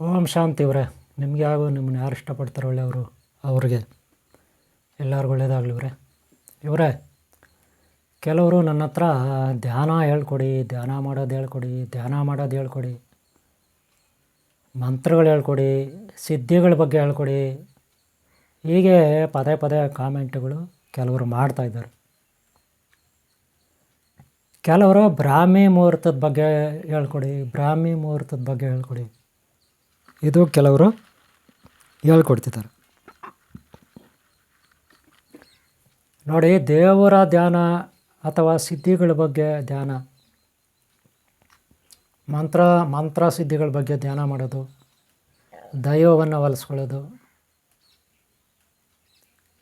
ಓಂ ಶಾಂತಿ ಇವರೇ ನಿಮ್ಗೆ ಯಾವ ನಿಮ್ಮನ್ನ ಯಾರು ಇಷ್ಟಪಡ್ತಾರೆ ಒಳ್ಳೆಯವರು ಅವ್ರಿಗೆ ಎಲ್ಲರಿಗೂ ಒಳ್ಳೇದಾಗಲಿ ಇವರೇ ಇವರೇ, ಕೆಲವರು ನನ್ನ ಹತ್ರ ಧ್ಯಾನ ಹೇಳ್ಕೊಡಿ, ಧ್ಯಾನ ಮಾಡೋದು ಹೇಳ್ಕೊಡಿ, ಧ್ಯಾನ ಮಾಡೋದು ಹೇಳ್ಕೊಡಿ, ಮಂತ್ರಗಳು ಹೇಳ್ಕೊಡಿ, ಸಿದ್ಧಿಗಳ ಬಗ್ಗೆ ಹೇಳ್ಕೊಡಿ. ಹೀಗೆ ಪದೇ ಪದೇ ಕಾಮೆಂಟ್ಗಳು ಕೆಲವರು ಮಾಡ್ತಾಯಿದ್ದಾರೆ ಕೆಲವರು ಬ್ರಾಹ್ಮಿ ಮುಹೂರ್ತದ ಬಗ್ಗೆ ಹೇಳ್ಕೊಡಿ, ಬ್ರಾಹ್ಮಿ ಮುಹೂರ್ತದ ಬಗ್ಗೆ ಹೇಳ್ಕೊಡಿ. ಇದು ಕೆಲವರು ಹೇಳ್ಕೊಡ್ತಿದ್ದಾರೆ. ನೋಡಿ, ದೇವರ ಧ್ಯಾನ ಅಥವಾ ಸಿದ್ಧಿಗಳ ಬಗ್ಗೆ ಧ್ಯಾನ. ಮಂತ್ರ ಮಂತ್ರ ಸಿದ್ಧಿಗಳ ಬಗ್ಗೆ ಧ್ಯಾನ ಮಾಡೋದು. ದೈವವನ್ನು ಹೊಲಿಸ್ಕೊಳ್ಳೋದು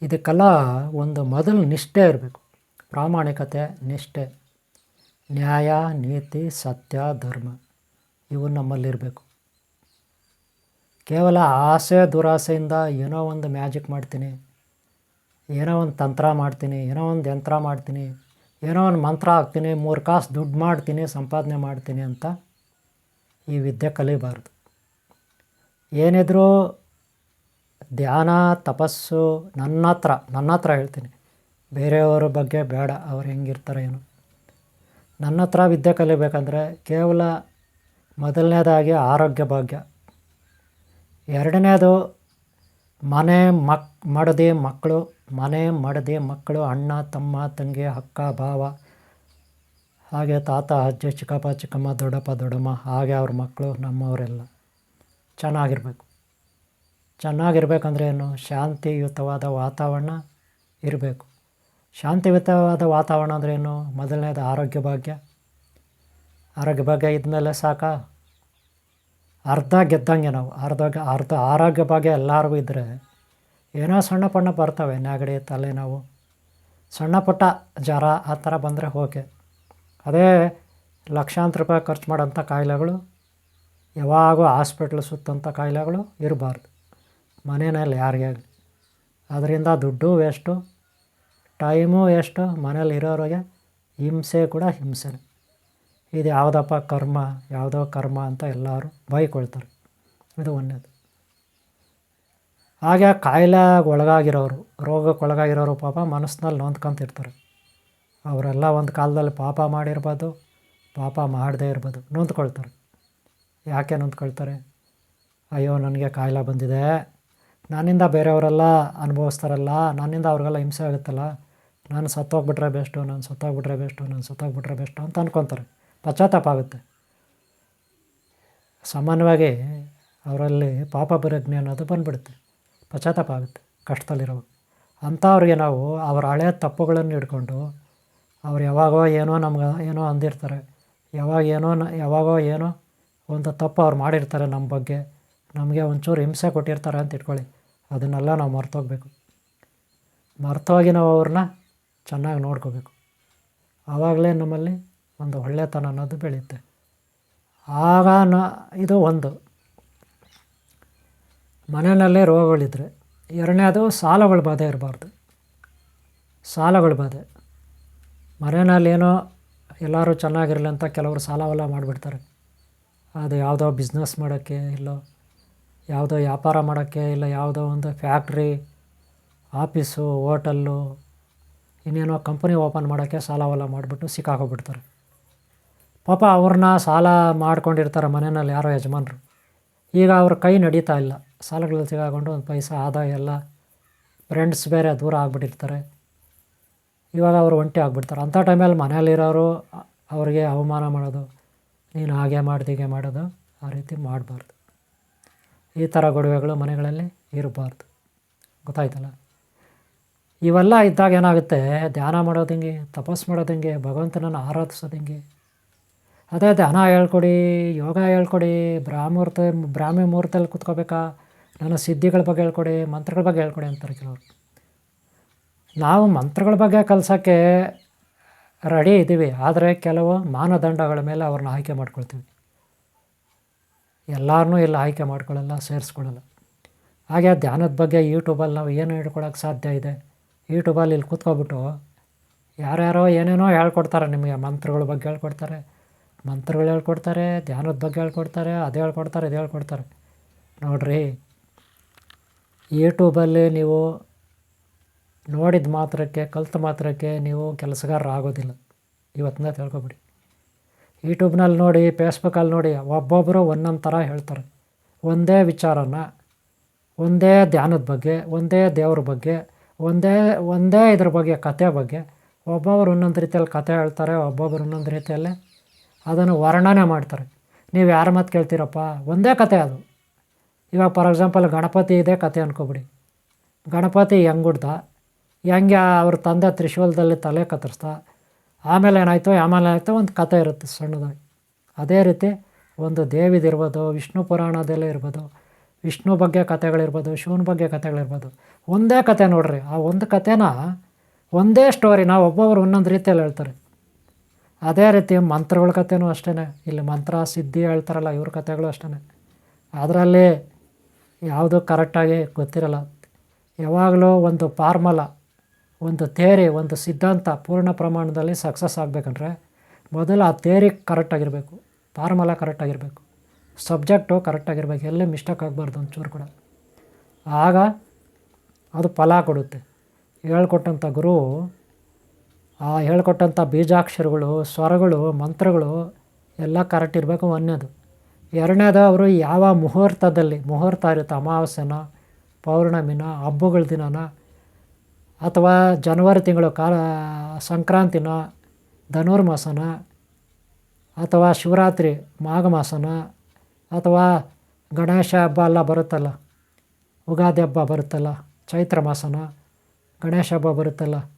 ಇದಕ್ಕೆಲ್ಲ ಒಂದು ಮೊದಲು ನಿಷ್ಠೆ ಇರಬೇಕು. ಪ್ರಾಮಾಣಿಕತೆ, ನಿಷ್ಠೆ. ನ್ಯಾಯ, ನೀತಿ, ಸತ್ಯ, ಧರ್ಮ. ಇವು ನಮ್ಮಲ್ಲಿರಬೇಕು. ಕೇವಲ ಆಸೆ ದುರಾಸೆಯಿಂದ ಏನೋ ಒಂದು ಮ್ಯಾಜಿಕ್ ಮಾಡ್ತೀನಿ, ಏನೋ ಒಂದು ತಂತ್ರ ಮಾಡ್ತೀನಿ, ಏನೋ ಒಂದು ಯಂತ್ರ ಮಾಡ್ತೀನಿ, ಏನೋ ಒಂದು ಮಂತ್ರ ಹಾಕ್ತೀನಿ, ಮೂರು ಕಾಸು ದುಡ್ಡು ಮಾಡ್ತೀನಿ, ಸಂಪಾದನೆ ಮಾಡ್ತೀನಿ ಅಂತ ಈ ವಿದ್ಯೆ ಕಲಿಬಾರ್ದು. ಏನಿದ್ರೂ ಧ್ಯಾನ, ತಪಸ್ಸು ನನ್ನ ಹತ್ರ ನನ್ನ ಹತ್ರ ಹೇಳ್ತೀನಿ. ಬೇರೆಯವರ ಬಗ್ಗೆ ಬೇಡ, ಅವ್ರು ಹೆಂಗಿರ್ತಾರೆ ಏನು. ನನ್ನ ಹತ್ರ ವಿದ್ಯೆ ಕಲಿಬೇಕಂದ್ರೆ ಕೇವಲ ಮೊದಲನೇದಾಗಿ ಆರೋಗ್ಯ ಭಾಗ್ಯ. ಎರಡನೇದು, ಮನೆ ಮಕ್, ಮಡದಿ ಮಕ್ಕಳು, ಮನೆ ಮಡದಿ ಮಕ್ಕಳು, ಅಣ್ಣ, ತಮ್ಮ, ತಂಗಿ, ಅಕ್ಕ, ಭಾವ, ಹಾಗೆ ತಾತ, ಅಜ್ಜಿ, ಚಿಕ್ಕಪ್ಪ, ಚಿಕ್ಕಮ್ಮ, ದೊಡ್ಡಪ್ಪ, ದೊಡ್ಡಮ್ಮ, ಹಾಗೆ ಅವ್ರ ಮಕ್ಕಳು, ನಮ್ಮವರೆಲ್ಲ. ಚೆನ್ನಾಗಿರಬೇಕು. ಚೆನ್ನಾಗಿರ್ಬೇಕಂದ್ರೆ ಏನು? ಶಾಂತಿಯುತವಾದ ವಾತಾವರಣ ಇರಬೇಕು. ಶಾಂತಿಯುತವಾದ ವಾತಾವರಣ ಅಂದ್ರೆ ಏನು? ಮೊದಲನೇದು ಆರೋಗ್ಯ ಭಾಗ್ಯ. ಆರೋಗ್ಯ ಭಾಗ್ಯ ಇದ್ಮೇಲೆ ಸಾಕಾ? ಅರ್ಧ ಗೆದ್ದಂಗೆ ನಾವು, ಅರ್ಧ ಅರ್ಧ ಆರೋಗ್ಯ ಭಾಗ್ಯ ಎಲ್ಲರಿಗೂ ಇದ್ದರೆ ಏನೋ ಸಣ್ಣ ಪಣ್ಣ ಬರ್ತವೆ, ನೆಗಡಿ ತಲೆನೋವು ಸಣ್ಣ ಪುಟ್ಟ ಜ್ವರ ಆ ಥರ ಬಂದರೆ ಓಕೆ. ಅದೇ ಲಕ್ಷಾಂತರ ರೂಪಾಯಿ ಖರ್ಚು ಮಾಡೋಂಥ ಕಾಯಿಲೆಗಳು, ಯಾವಾಗೂ ಹಾಸ್ಪಿಟ್ಲ್ ಸುತ್ತಂಥ ಕಾಯಿಲೆಗಳು ಇರಬಾರ್ದು. ಮನೆಯಲ್ಲಿ ಯಾರಿಗೇ ಆಗಲಿ. ಅದರಿಂದ ದುಡ್ಡು ವೇಸ್ಟು, ಟೈಮು ವೇಸ್ಟು ಮನೇಲಿ ಇರೋರಿಗೆ ಹಿಂಸೆ ಕೂಡ ಹಿಂಸೆನೇ. ಇದು ಯಾವುದಪ್ಪ ಕರ್ಮ, ಯಾವುದೋ ಕರ್ಮ ಅಂತ ಎಲ್ಲರೂ ಬೈಕೊಳ್ತಾರೆ. ಇದು ಒಂದೇದು ಹಾಗೆ ಕಾಯಿಲೆಗೆ ಒಳಗಾಗಿರೋರು ರೋಗಕ್ಕೆ ಒಳಗಾಗಿರೋರು ಪಾಪ ಮನಸ್ಸಿನಲ್ಲಿ ನೊಂದ್ಕೊಂತಿರ್ತಾರೆ. ಅವರೆಲ್ಲ ಒಂದು ಕಾಲದಲ್ಲಿ ಪಾಪ ಮಾಡಿರ್ಬೋದು, ಪಾಪ ಮಾಡದೇ ಇರ್ಬೋದು, ನೊಂದ್ಕೊಳ್ತಾರೆ. ಯಾಕೆ ನೊಂದ್ಕೊಳ್ತಾರೆ? ಅಯ್ಯೋ, ನನಗೆ ಕಾಯಿಲೆ ಬಂದಿದೆ. ನನ್ನಿಂದ ಬೇರೆಯವರೆಲ್ಲ ಅನುಭವಿಸ್ತಾರಲ್ಲ, ನನ್ನಿಂದ ಅವ್ರಿಗೆಲ್ಲ ಹಿಂಸೆ ಆಗುತ್ತಲ್ಲ. ನಾನು ಸತ್ತೋಗ್ಬಿಟ್ರೆ ಬೆಸ್ಟು, ನಾನು ಸತ್ತೋಗ್ಬಿಟ್ರೆ ಬೆಸ್ಟು, ನಾನು ಸತ್ತೋಗ್ಬಿಟ್ರೆ ಬೆಸ್ಟು ಅಂತ ಅಂದ್ಕೊತಾರೆ ಪಶ್ಚಾತ್ತಾಪ ಆಗುತ್ತೆ ಸಾಮಾನ್ಯವಾಗಿ ಅವರಲ್ಲಿ ಪಾಪ ಪ್ರಜ್ಞೆ ಅನ್ನೋದು ಬಂದ್ಬಿಡುತ್ತೆ. ಪಶ್ಚಾತ್ತಾಪ ಆಗುತ್ತೆ ಕಷ್ಟದಲ್ಲಿರೋ ಅಂಥವ್ರಿಗೆ ನಾವು ಅವರ ಹಳೆಯ ತಪ್ಪುಗಳನ್ನು ಹಿಡ್ಕೊಂಡು ಅವ್ರು ಯಾವಾಗೋ ಏನೋ ನಮ್ಗೆ ಏನೋ ಅಂದಿರ್ತಾರೆ. ಯಾವಾಗ ಏನೋ ಯಾವಾಗೋ ಏನೋ ಒಂದು ತಪ್ಪು ಅವ್ರು ಮಾಡಿರ್ತಾರೆ ನಮ್ಮ ಬಗ್ಗೆ. ನಮಗೆ ಒಂಚೂರು ಹಿಂಸೆ ಕೊಟ್ಟಿರ್ತಾರೆ ಅಂತ ಇಟ್ಕೊಳ್ಳಿ. ಅದನ್ನೆಲ್ಲ ನಾವು ಮರ್ತೋಗ್ಬೇಕು. ಮರ್ತೋಗಿ ನಾವು ಅವ್ರನ್ನ ಚೆನ್ನಾಗಿ ನೋಡ್ಕೋಬೇಕು. ಆವಾಗಲೇ ನಮ್ಮಲ್ಲಿ ಒಂದು ಒಳ್ಳೆತನ ಅನ್ನೋದು ಬೆಳೆಯುತ್ತೆ ಆಗ ನ, ಇದು ಒಂದು. ಮನೆಯಲ್ಲೇ ರೋಗಗಳಿದ್ದರೆ ಎರಡನೇದು ಸಾಲಗಳ ಬಾಧೆ ಇರಬಾರ್ದು. ಸಾಲಗಳ ಬಾಧೆ. ಮನೆಯಲ್ಲಿ ಏನೋ ಎಲ್ಲರೂ ಚೆನ್ನಾಗಿರಲಿ ಅಂತ ಕೆಲವರು ಸಾಲವೆಲ್ಲ ಮಾಡಿಬಿಡ್ತಾರೆ. ಅದು ಯಾವುದೋ ಬಿಸ್ನೆಸ್ ಮಾಡೋಕ್ಕೆ ಇಲ್ಲ, ಯಾವುದೋ ವ್ಯಾಪಾರ ಮಾಡೋಕ್ಕೆ ಇಲ್ಲ, ಯಾವುದೋ ಒಂದು ಫ್ಯಾಕ್ಟ್ರಿ ಆಫೀಸು ಹೋಟಲ್ಲು ಇನ್ನೇನೋ ಕಂಪನಿ ಓಪನ್ ಮಾಡೋಕ್ಕೆ ಸಾಲವೆಲ್ಲ ಮಾಡಿಬಿಟ್ಟು ಸಿಕ್ಕಾಕೊಬಿಡ್ತಾರೆ. ಪಾಪ ಅವ್ರನ್ನ ಸಾಲ ಮಾಡ್ಕೊಂಡಿರ್ತಾರೆ ಮನೆಯಲ್ಲಿ ಯಾರೋ ಯಜಮಾನರು. ಈಗ ಅವ್ರ ಕೈ ನಡೀತಾ ಇಲ್ಲ. ಸಾಲಗಳಲ್ಲಿ ಸಿಗಾಕೊಂಡು ಒಂದು ಪೈಸಾ, ಆದಾಯ ಎಲ್ಲ ಫ್ರೆಂಡ್ಸ್ ಬೇರೆ ದೂರ ಆಗಿಬಿಟ್ಟಿರ್ತಾರೆ. ಇವಾಗ ಅವರು ಒಂಟಿ ಆಗಿಬಿಡ್ತಾರೆ. ಅಂಥ ಟೈಮಲ್ಲಿ ಮನೆಯಲ್ಲಿರೋರು ಅವ್ರಿಗೆ ಅವಮಾನ ಮಾಡೋದು, ನೀನು ಹಾಗೆ ಮಾಡ್ದು, ಹೀಗೆ ಮಾಡೋದು ಆ ರೀತಿ ಮಾಡಬಾರ್ದು. ಈ ಥರ ಗೊಡವೆಗಳು ಮನೆಗಳಲ್ಲಿ ಇರಬಾರ್ದು. ಗೊತ್ತಾಯ್ತಲ್ಲ? ಇವೆಲ್ಲ ಇದ್ದಾಗ ಏನಾಗುತ್ತೆ? ಧ್ಯಾನ ಮಾಡೋದು ಹೆಂಗೆ? ತಪಸ್ಸು ಮಾಡೋದು ಹೆಂಗೆ? ಭಗವಂತನನ್ನು ಆರಾಧಿಸೋದು ಹೆಂಗೆ? ಅದೇ ಧ್ಯಾನ ಹೇಳ್ಕೊಡಿ, ಯೋಗ ಹೇಳ್ಕೊಡಿ, ಬ್ರಾಹ್ಮೂರ್ತ, ಬ್ರಾಹ್ಮಿ ಮುಹೂರ್ತದಲ್ಲಿ ಕುತ್ಕೋಬೇಕಾ? ನನ್ನ ಸಿದ್ಧಿಗಳ ಬಗ್ಗೆ ಹೇಳ್ಕೊಡಿ, ಮಂತ್ರಗಳ ಬಗ್ಗೆ ಹೇಳ್ಕೊಡಿ ಅಂತಾರೆ ಕೆಲವರು. ನಾವು ಮಂತ್ರಗಳ ಬಗ್ಗೆ ಕಲ್ಸೋಕ್ಕೆ ರೆಡಿ ಇದ್ದೀವಿ. ಆದರೆ ಕೆಲವು ಮಾನದಂಡಗಳ ಮೇಲೆ ಅವ್ರನ್ನ ಆಯ್ಕೆ ಮಾಡ್ಕೊಳ್ತೀವಿ. ಎಲ್ಲರನ್ನೂ ಇಲ್ಲಿ ಆಯ್ಕೆ ಮಾಡ್ಕೊಳ್ಳಲ್ಲ, ಸೇರಿಸ್ಕೊಳ್ಳಲ್ಲ. ಹಾಗೆ ಧ್ಯಾನದ ಬಗ್ಗೆ ಯೂಟ್ಯೂಬಲ್ಲಿ ನಾವು ಏನು ಹೇಳ್ಕೊಳಕ್ಕೆ ಸಾಧ್ಯ ಇದೆ? ಯೂಟ್ಯೂಬಲ್ಲಿ ಇಲ್ಲಿ ಕೂತ್ಕೊಬಿಟ್ಟು ಯಾರ್ಯಾರೋ ಏನೇನೋ ಹೇಳ್ಕೊಡ್ತಾರೆ ನಿಮಗೆ, ಮಂತ್ರಗಳ ಬಗ್ಗೆ ಹೇಳ್ಕೊಡ್ತಾರೆ. ಮಂತ್ರಗಳು ಹೇಳ್ಕೊಡ್ತಾರೆ, ಧ್ಯಾನದ ಬಗ್ಗೆ ಹೇಳ್ಕೊಡ್ತಾರೆ, ಅದು ಹೇಳ್ಕೊಡ್ತಾರೆ, ಇದು ಹೇಳ್ಕೊಡ್ತಾರೆ. ನೋಡ್ರಿ ಯೂಟ್ಯೂಬಲ್ಲಿ ನೀವು ನೋಡಿದ ಮಾತ್ರಕ್ಕೆ, ಕಲ್ತ ಮಾತ್ರಕ್ಕೆ ನೀವು ಕೆಲಸಗಾರರಾಗೋದಿಲ್ಲ ಇವತ್ತಿನ ತಿಳ್ಕೊಬಿಡಿ. ಯೂಟ್ಯೂಬ್ನಲ್ಲಿ ನೋಡಿ ಫೇಸ್ಬುಕ್ಕಲ್ಲಿ ನೋಡಿ ಒಬ್ಬೊಬ್ಬರು ಒಂದೊಂದು ಥರ ಹೇಳ್ತಾರೆ. ಒಂದೇ ವಿಚಾರನ, ಒಂದೇ ಧ್ಯಾನದ ಬಗ್ಗೆ, ಒಂದೇ ದೇವ್ರ ಬಗ್ಗೆ, ಒಂದೇ ಒಂದೇ ಇದ್ರ ಬಗ್ಗೆ ಕತೆ ಬಗ್ಗೆ, ಒಬ್ಬೊಬ್ರು ಒಂದೊಂದು ರೀತಿಯಲ್ಲಿ ಕತೆ ಹೇಳ್ತಾರೆ, ಒಬ್ಬೊಬ್ರು ಒಂದೊಂದು ರೀತಿಯಲ್ಲಿ ಅದನ್ನು ವರ್ಣನೆ ಮಾಡ್ತಾರೆ. ನೀವು ಯಾರ ಮಾತು ಕೇಳ್ತೀರಪ್ಪ? ಒಂದೇ ಕತೆ ಅದು. ಇವಾಗ ಫಾರ್ ಎಕ್ಸಾಂಪಲ್ ಗಣಪತಿ ಇದೆ ಕತೆ ಅನ್ಕೊಬಿಡಿ. ಗಣಪತಿ ಹೆಂಗುಡ್ದ? ಹೆಂಗೆ ಅವ್ರ ತಂದೆ ತ್ರಿಶೂಲದಲ್ಲಿ ತಲೆ ಕತ್ತರಿಸ್ತಾ ಆಮೇಲೆ ಏನಾಯಿತು ಆಮೇಲೆ ಏನಾಯಿತು ಒಂದು ಕತೆ ಇರುತ್ತೆ ಸಣ್ಣದಾಗಿ. ಅದೇ ರೀತಿ ಒಂದು ದೇವಿದಿರ್ಬೋದು ವಿಷ್ಣು ಪುರಾಣದಲ್ಲೇ ಇರ್ಬೋದು, ವಿಷ್ಣು ಬಗ್ಗೆ ಕತೆಗಳಿರ್ಬೋದು, ಶಿವನ ಬಗ್ಗೆ ಕತೆಗಳಿರ್ಬೋದು. ಒಂದೇ ಕತೆ ನೋಡ್ರಿ. ಆ ಒಂದು ಕತೆನ ಒಂದೇ ಸ್ಟೋರಿನ ಒಬ್ಬೊಬ್ರು ಒಂದೊಂದು ರೀತಿಯಲ್ಲಿ ಹೇಳ್ತಾರೆ. ಅದೇ ರೀತಿ ಮಂತ್ರಗಳ ಕಥೆನೂ ಅಷ್ಟೇ ಇಲ್ಲಿ ಮಂತ್ರ, ಸಿದ್ಧಿ ಹೇಳ್ತಾರಲ್ಲ, ಇವ್ರ ಕಥೆಗಳು ಅಷ್ಟೇ ಅದರಲ್ಲಿ ಯಾವುದು ಕರೆಕ್ಟಾಗಿ ಗೊತ್ತಿರಲ್ಲ. ಯಾವಾಗಲೂ ಒಂದು ಫಾರ್ಮಲ, ಒಂದು ಥೇರಿ ಒಂದು ಸಿದ್ಧಾಂತ ಪೂರ್ಣ ಪ್ರಮಾಣದಲ್ಲಿ ಸಕ್ಸಸ್ ಆಗಬೇಕಂದ್ರೆ ಮೊದಲು ಆ ಥೇರಿ ಕರೆಕ್ಟಾಗಿರಬೇಕು, ಫಾರ್ಮಲ ಕರೆಕ್ಟಾಗಿರಬೇಕು, ಸಬ್ಜೆಕ್ಟು ಕರೆಕ್ಟಾಗಿರ್ಬೇಕು, ಎಲ್ಲಿ ಮಿಸ್ಟೇಕ್ ಆಗಬಾರ್ದು ಒಂಚೂರು ಕೂಡ. ಆಗ ಅದು ಫಲ ಕೊಡುತ್ತೆ. ಹೇಳ್ಕೊಟ್ಟಂಥ ಗುರು ಆ ಹೇಳ್ಕೊಟ್ಟಂಥ ಬೀಜಾಕ್ಷರಗಳು, ಸ್ವರಗಳು, ಮಂತ್ರಗಳು ಎಲ್ಲ ಕರೆಕ್ಟ್ ಇರಬೇಕು ಒಂದನೇದು ಎರಡನೇದು ಅವರು ಯಾವ ಮುಹೂರ್ತದಲ್ಲಿ, ಮುಹೂರ್ತ ಇರುತ್ತೆ ಅಮಾವಾಸ್ಯನ, ಪೌರ್ಣಮಿನ, ಹಬ್ಬಗಳ ದಿನನ, ಅಥವಾ ಜನವರಿ ತಿಂಗಳು ಕಾಲ, ಸಂಕ್ರಾಂತಿನ, ಧನುರ್ಮಾಸನ, ಅಥವಾ ಶಿವರಾತ್ರಿ ಮಾಘ ಮಾಸನ ಅಥವಾ ಗಣೇಶ ಹಬ್ಬ ಎಲ್ಲ ಬರುತ್ತಲ್ಲ, ಉಗಾದಿ ಹಬ್ಬ ಬರುತ್ತಲ್ಲ, ಚೈತ್ರ ಮಾಸನ, ಗಣೇಶ ಹಬ್ಬ ಬರುತ್ತಲ್ಲ.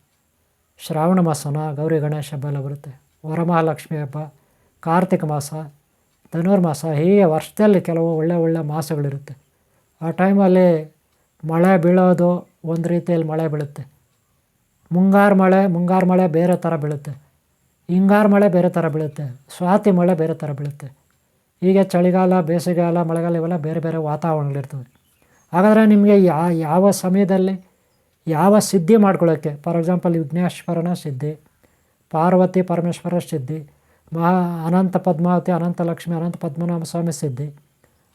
ಶ್ರಾವಣ ಮಾಸನ ಗೌರಿ ಗಣೇಶ ಹಬ್ಬ ಎಲ್ಲ ಬರುತ್ತೆ. ವರಮಹಾಲಕ್ಷ್ಮಿ ಹಬ್ಬ, ಕಾರ್ತಿಕ ಮಾಸ ಧನುರ್ಮಾಸ ಹೀಗೆ ವರ್ಷದಲ್ಲಿ ಕೆಲವು ಒಳ್ಳೆ ಒಳ್ಳೆ ಮಾಸಗಳಿರುತ್ತೆ. ಆ ಟೈಮಲ್ಲಿ ಮಳೆ ಬೀಳೋದು ಒಂದು ರೀತಿಯಲ್ಲಿ ಮಳೆ ಬೀಳುತ್ತೆ. ಮುಂಗಾರು ಮಳೆ ಮುಂಗಾರು ಮಳೆ ಬೇರೆ ಥರ ಬೀಳುತ್ತೆ. ಹಿಂಗಾರು ಮಳೆ ಬೇರೆ ಥರ ಬೀಳುತ್ತೆ. ಸ್ವಾತಿ ಮಳೆ ಬೇರೆ ಥರ ಬೀಳುತ್ತೆ. ಹೀಗೆ ಚಳಿಗಾಲ, ಬೇಸಿಗೆಗಾಲ, ಮಳೆಗಾಲ ಇವೆಲ್ಲ ಬೇರೆ ಬೇರೆ ವಾತಾವರಣಗಳಿರ್ತವೆ. ಹಾಗಾದರೆ ನಿಮಗೆ ಯಾ, ಯಾವ ಸಮಯದಲ್ಲಿ ಯಾವ ಸಿದ್ಧಿ ಮಾಡ್ಕೊಳ್ಳೋಕ್ಕೆ? ಫಾರ್ ಎಕ್ಸಾಂಪಲ್ ವಿಘ್ನೇಶ್ವರನ ಸಿದ್ಧಿ, ಪಾರ್ವತಿ ಪರಮೇಶ್ವರ ಸಿದ್ಧಿ, ಮಹಾ ಅನಂತ ಪದ್ಮಾವತಿ, ಅನಂತ ಲಕ್ಷ್ಮಿ, ಅನಂತ ಪದ್ಮನಾಭ ಸ್ವಾಮಿ ಸಿದ್ಧಿ,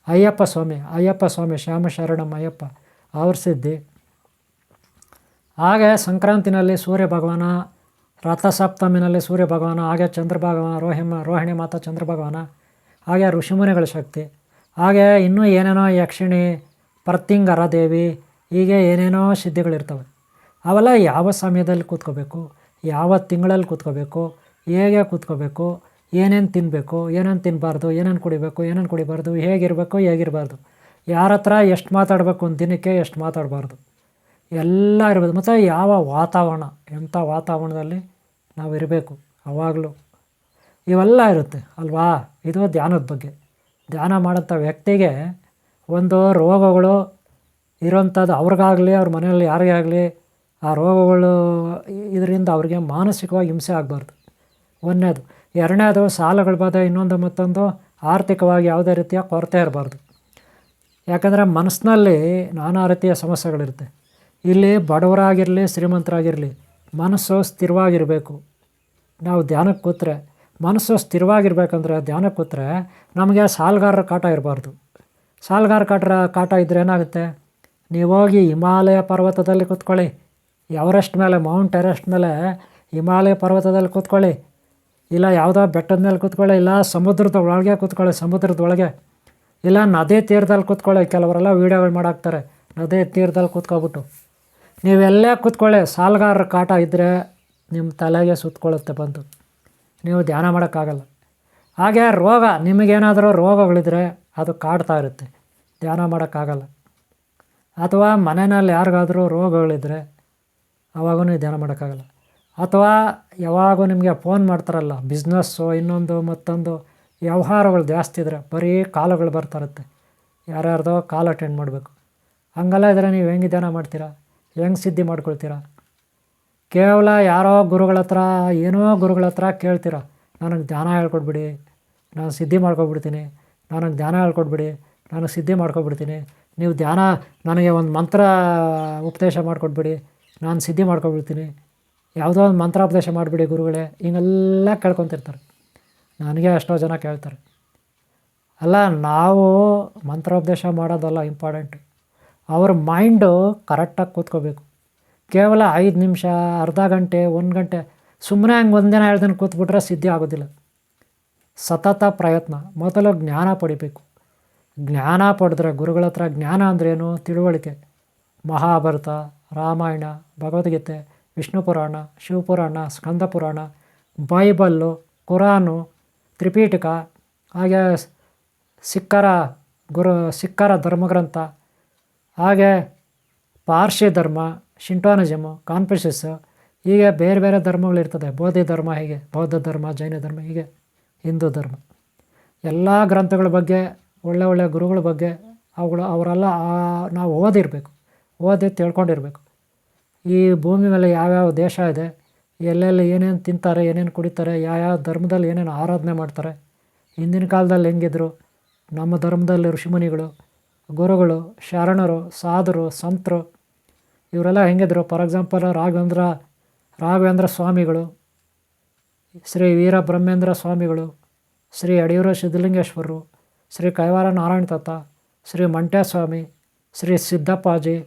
ಅಯ್ಯಪ್ಪ ಸ್ವಾಮಿ ಅಯ್ಯಪ್ಪ ಸ್ವಾಮಿ, ಶ್ಯಾಮಶರಣಂ ಅಯ್ಯಪ್ಪ, ಅವ್ರ ಸಿದ್ಧಿ. ಹಾಗೆ ಸಂಕ್ರಾಂತಿನಲ್ಲಿ ಸೂರ್ಯ ಭಗವಾನ, ರಥಸಪ್ತಮಿನಲ್ಲಿ ಸೂರ್ಯ ಭಗವಾನ, ಹಾಗೆ ಚಂದ್ರ ಭಗವಾನ, ರೋಹಿಮ, ರೋಹಿಣಿ ಮಾತಾ ಚಂದ್ರ ಭಗವಾನ, ಹಾಗೆ ಋಷಿಮುನಿಗಳ ಶಕ್ತಿ. ಹಾಗೆ ಇನ್ನೂ ಏನೇನೋ ಯಕ್ಷಿಣಿ ಪ್ರತ್ಯಂಗರ ದೇವಿ ಹೀಗೆ ಏನೇನೋ ಸಿದ್ಧಿಗಳಿರ್ತವೆ. ಅವೆಲ್ಲ ಯಾವ ಸಮಯದಲ್ಲಿ ಕೂತ್ಕೋಬೇಕು, ಯಾವ ತಿಂಗಳಲ್ಲಿ ಕೂತ್ಕೋಬೇಕು, ಹೇಗೆ ಕೂತ್ಕೋಬೇಕು, ಏನೇನು ತಿನ್ನಬೇಕು ಏನೇನು ತಿನ್ನಬಾರ್ದು ಏನೇನು ಕುಡಿಬೇಕು, ಏನೇನು ಕುಡಿಬಾರ್ದು, ಹೇಗಿರಬೇಕು, ಹೇಗಿರಬಾರ್ದು. ಯಾರ ಹತ್ರ ಎಷ್ಟು ಮಾತಾಡಬೇಕು ಒಂದು ದಿನಕ್ಕೆ ಎಷ್ಟು ಮಾತಾಡಬಾರ್ದು. ಎಲ್ಲ ಇರ್ಬೋದು. ಮತ್ತು ಯಾವ ವಾತಾವರಣ, ಎಂಥ ವಾತಾವರಣದಲ್ಲಿ ನಾವು ಇರಬೇಕು ಅವಾಗಲೂ. ಇವೆಲ್ಲ ಇರುತ್ತೆ ಅಲ್ವಾ? ಇದು ಧ್ಯಾನದ ಬಗ್ಗೆ. ಧ್ಯಾನ ಮಾಡೋಂಥ ವ್ಯಕ್ತಿಗೆ ಒಂದು ರೋಗಗಳು ಇರೋಂಥದ್ದು ಅವ್ರಿಗಾಗಲಿ, ಅವ್ರ ಮನೆಯಲ್ಲಿ ಯಾರಿಗೇ ಆಗಲಿ, ಆ ರೋಗಗಳು ಇದರಿಂದ ಅವ್ರಿಗೆ ಮಾನಸಿಕವಾಗಿ ಹಿಂಸೆ ಆಗಬಾರ್ದು. ಒಂದನೇದು. ಎರಡನೇದು, ಸಾಲಗಳ ಬಾಧೆ, ಇನ್ನೊಂದು ಮತ್ತೊಂದು ಆರ್ಥಿಕವಾಗಿ ಯಾವುದೇ ರೀತಿಯ ಕೊರತೆ ಇರಬಾರ್ದು. ಯಾಕಂದರೆ ಮನಸ್ಸಿನಲ್ಲಿ ನಾನಾ ರೀತಿಯ ಸಮಸ್ಯೆಗಳಿರುತ್ತೆ. ಇಲ್ಲಿ ಬಡವರಾಗಿರಲಿ, ಶ್ರೀಮಂತರಾಗಿರಲಿ, ಮನಸ್ಸು ಸ್ಥಿರವಾಗಿರಬೇಕು. ನಾವು ಧ್ಯಾನಕ್ಕೆ ಕೂತ್ರೆ, ಮನಸ್ಸು ಸ್ಥಿರವಾಗಿರ್ಬೇಕಂದ್ರೆ ಧ್ಯಾನಕ್ಕೆ ಕೂತ್ರೆ ನಮಗೆ ಸಾಲಗಾರರ ಕಾಟ ಇರಬಾರ್ದು. ಸಾಲಗಾರ ಕಾಟ ಕಾಟ ಇದ್ದರೆ ಏನಾಗುತ್ತೆ? ನೀವು ಹೋಗಿ ಹಿಮಾಲಯ ಪರ್ವತದಲ್ಲಿ ಕೂತ್ಕೊಳ್ಳಿ. ಎವರೆಸ್ಟ್ ಮೇಲೆ, ಮೌಂಟ್ ಎವರೆಸ್ಟ್ ಮೇಲೆ ಹಿಮಾಲಯ ಪರ್ವತದಲ್ಲಿ ಕೂತ್ಕೊಳ್ಳಿ. ಇಲ್ಲ ಯಾವುದೋ ಬೆಟ್ಟದ ಮೇಲೆ ಕೂತ್ಕೊಳ್ಳಿ, ಇಲ್ಲ ಸಮುದ್ರದ ಒಳಗೆ ಕೂತ್ಕೊಳ್ಳಿ, ಸಮುದ್ರದ ಒಳಗೆ. ಇಲ್ಲ ನದಿ ತೀರದಲ್ಲಿ ಕೂತ್ಕೊಳ್ಳಿ. ಕೆಲವರೆಲ್ಲ ವೀಡಿಯೋಗಳು ಮಾಡಾಕ್ತಾರೆ. ನದಿ ತೀರದಲ್ಲಿ ಕೂತ್ಕೊಬಿಟ್ಟು. ನೀವೆಲ್ಲೇ ಕೂತ್ಕೊಳ್ಳಿ. ಸಾಲಗಾರರ ಕಾಟ ಇದ್ದರೆ ನಿಮ್ಮ ತಲೆಗೆ ಸುತ್ತಕೊಳ್ಳುತ್ತೆ ಬಂದು. ನೀವು ಧ್ಯಾನ ಮಾಡೋಕ್ಕಾಗಲ್ಲ. ಹಾಗೆ ರೋಗ, ನಿಮಗೇನಾದರೂ ರೋಗಗಳಿದ್ರೆ ಅದು ಕಾಡ್ತಾ ಇರುತ್ತೆ. ಧ್ಯಾನ ಮಾಡೋಕ್ಕಾಗಲ್ಲ. ಅಥವಾ ಮನೆಯಲ್ಲಿ ಯಾರಿಗಾದರೂ ರೋಗಗಳಿದ್ದರೆ ಅವಾಗೂ ನೀವು ಧ್ಯಾನ ಮಾಡೋಕ್ಕಾಗಲ್ಲ. ಅಥವಾ ಯಾವಾಗೂ ನಿಮಗೆ ಫೋನ್ ಮಾಡ್ತಾರಲ್ಲ ಬಿಸ್ನೆಸ್ಸು ಇನ್ನೊಂದು ಮತ್ತೊಂದು, ವ್ಯವಹಾರಗಳು ಜಾಸ್ತಿ ಇದ್ದರೆ ಬರೀ ಕಾಲುಗಳು ಬರ್ತಾರತ್ತೆ ಯಾರ್ಯಾರ್ದೋ ಕಾಲ್ ಅಟೆಂಡ್ ಮಾಡಬೇಕು. ಹಂಗೆಲ್ಲ ಇದ್ದರೆ ನೀವು ಹೆಂಗೆ ಧ್ಯಾನ ಮಾಡ್ತೀರಾ? ಹೆಂಗೆ ಸಿದ್ಧಿ ಮಾಡ್ಕೊಳ್ತೀರಾ? ಕೇವಲ ಯಾರೋ ಗುರುಗಳ ಹತ್ರ, ಏನೋ ಗುರುಗಳ ಹತ್ರ ಕೇಳ್ತೀರ? ನನಗೆ ಧ್ಯಾನ ಹೇಳ್ಕೊಡ್ಬಿಡಿ. ನಾನು ಸಿದ್ಧಿ ಮಾಡ್ಕೊಬಿಡ್ತೀನಿ. ನನಗೆ ಧ್ಯಾನ ಹೇಳ್ಕೊಡ್ಬಿಡಿ. ನಾನು ಸಿದ್ಧಿ ಮಾಡ್ಕೊಬಿಡ್ತೀನಿ. ನೀವು ಧ್ಯಾನ, ನನಗೆ ಒಂದು ಮಂತ್ರ ಉಪದೇಶ ಮಾಡಿಕೊಟ್ಬಿಡಿ. ನಾನು ಸಿದ್ಧಿ ಮಾಡ್ಕೊಬಿಡ್ತೀನಿ. ಯಾವುದೋ ಒಂದು ಮಂತ್ರೋಪದೇಶ ಮಾಡಿಬಿಡಿ ಗುರುಗಳೇ. ಹಿಂಗೆಲ್ಲ ಕೇಳ್ಕೊತಿರ್ತಾರೆ. ನನಗೆ ಎಷ್ಟೋ ಜನ ಕೇಳ್ತಾರೆ. ಅಲ್ಲ, ನಾವು ಮಂತ್ರೋಪದೇಶ ಮಾಡೋದಲ್ಲ ಇಂಪಾರ್ಟೆಂಟ್ ಅವ್ರ ಮೈಂಡು ಕರೆಕ್ಟಾಗಿ ಕೂತ್ಕೋಬೇಕು. ಕೇವಲ ಐದು ನಿಮಿಷ, ಅರ್ಧ ಗಂಟೆ, ಒಂದು ಗಂಟೆ ಸುಮ್ಮನೆ ಹಂಗೆ ಒಂದಿನ ಎರಡು ದಿನ ಕೂತ್ಬಿಟ್ರೆ ಸಿದ್ಧಿ ಆಗೋದಿಲ್ಲ. ಸತತ ಪ್ರಯತ್ನ. ಮೊದಲು ಜ್ಞಾನ ಪಡಿಬೇಕು. ಜ್ಞಾನ ಪಡೆದ್ರೆ ಗುರುಗಳ ಹತ್ರ ಜ್ಞಾನ ಅಂದ್ರೇನು ತಿಳುವಳಿಕೆ. ಮಹಾಭಾರತ, ರಾಮಾಯಣ, ಭಗವದ್ಗೀತೆ, ವಿಷ್ಣು ಪುರಾಣ ಶಿವಪುರಾಣ ಸ್ಕಂದ ಪುರಾಣ, ಬೈಬಲ್ಲು, ಕುರಾನು ತ್ರಿಪೀಠಕ ಹಾಗೆ ಸಿಕ್ಕರ ಗುರು ಸಿಕ್ಕರ ಧರ್ಮಗ್ರಂಥ, ಹಾಗೆ ಪಾರ್ಶಿ ಧರ್ಮ, ಶಿಂಟೋನಿಸಮು ಕಾನ್ಫ್ಯೂಷಸ್ ಹೀಗೆ ಬೇರೆ ಬೇರೆ ಧರ್ಮಗಳಿರ್ತದೆ. ಬೋಧಿ ಧರ್ಮ ಹೀಗೆ, ಬೌದ್ಧ ಧರ್ಮ, ಜೈನ ಧರ್ಮ ಹೀಗೆ, ಹಿಂದೂ ಧರ್ಮ. ಎಲ್ಲ ಗ್ರಂಥಗಳ ಬಗ್ಗೆ ಒಳ್ಳೆ ಒಳ್ಳೆ ಗುರುಗಳ ಬಗ್ಗೆ ಅವುಗಳು ಅವರೆಲ್ಲ ನಾವು ಓದಿರಬೇಕು, ಓದಿ ತಿಳ್ಕೊಂಡಿರಬೇಕು. ಈ ಭೂಮಿ ಮೇಲೆ ಯಾವ್ಯಾವ ದೇಶ ಇದೆ, ಎಲ್ಲೆಲ್ಲಿ ಏನೇನು ತಿಂತಾರೆ, ಏನೇನು ಕುಡಿತಾರೆ, ಯಾವ್ಯಾವ ಧರ್ಮದಲ್ಲಿ ಏನೇನು ಆರಾಧನೆ ಮಾಡ್ತಾರೆ, ಹಿಂದಿನ ಕಾಲದಲ್ಲಿ ಹೆಂಗಿದ್ರು, ನಮ್ಮ ಧರ್ಮದಲ್ಲಿ ಋಷಿಮುನಿಗಳು, ಗುರುಗಳು, ಶರಣರು, ಸಾಧರು, ಸಂತರು, ಇವರೆಲ್ಲ ಹೆಂಗಿದ್ರು? ಫಾರ್ ಎಕ್ಸಾಂಪಲ್ ರಾಘವೇಂದ್ರ ರಾಘವೇಂದ್ರ ಸ್ವಾಮಿಗಳು, ಶ್ರೀ ವೀರ ಬ್ರಹ್ಮೇಂದ್ರ ಸ್ವಾಮಿಗಳು, ಶ್ರೀ ಅಡಿಯೂರ ಸಿದ್ಧಲಿಂಗೇಶ್ವರರು ಶ್ರೀ ಕೈವಾರ ನಾರಾಯಣ ತಾತ ಶ್ರೀ ಮಂಟ್ಯಸ್ವಾಮಿ, ಶ್ರೀ ಸಿದ್ದಪ್ಪಾಜಿ,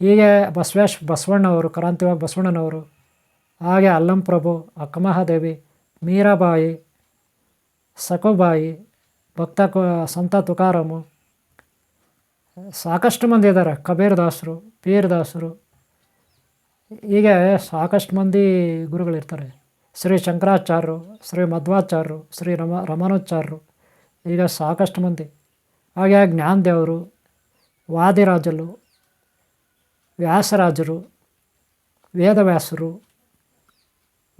ಹೀಗೆ ಬಸವೇಶ್ ಬಸವಣ್ಣವರು ಕ್ರಾಂತಿವಾಗ ಬಸವಣ್ಣನವರು, ಹಾಗೆ ಅಲ್ಲಂಪ್ರಭು, ಅಕ್ಕಮಹಾದೇವಿ, ಮೀರಾಬಾಯಿ ಸಕುಬಾಯಿ ಭಕ್ತ ಸಂತ ತುಕಾರಾಮು, ಸಾಕಷ್ಟು ಮಂದಿ ಇದ್ದಾರೆ. ಕಬೀರ್ ದಾಸರು, ಪೀರ್ ದಾಸರು, ಹೀಗೆ ಸಾಕಷ್ಟು ಮಂದಿ ಗುರುಗಳಿರ್ತಾರೆ. ಶ್ರೀ ಶಂಕರಾಚಾರ್ಯರು, ಶ್ರೀ ಮಧ್ವಾಚಾರ್ಯರು, ಶ್ರೀ ರಮ ರಮಣಾಚಾರ್ಯರು ಈಗ ಸಾಕಷ್ಟು ಮಂದಿ. ಹಾಗೆ ಜ್ಞಾನದೇವರು, ವಾದಿರಾಜರು, ವ್ಯಾಸರಾಜರು, ವೇದವ್ಯಾಸರು,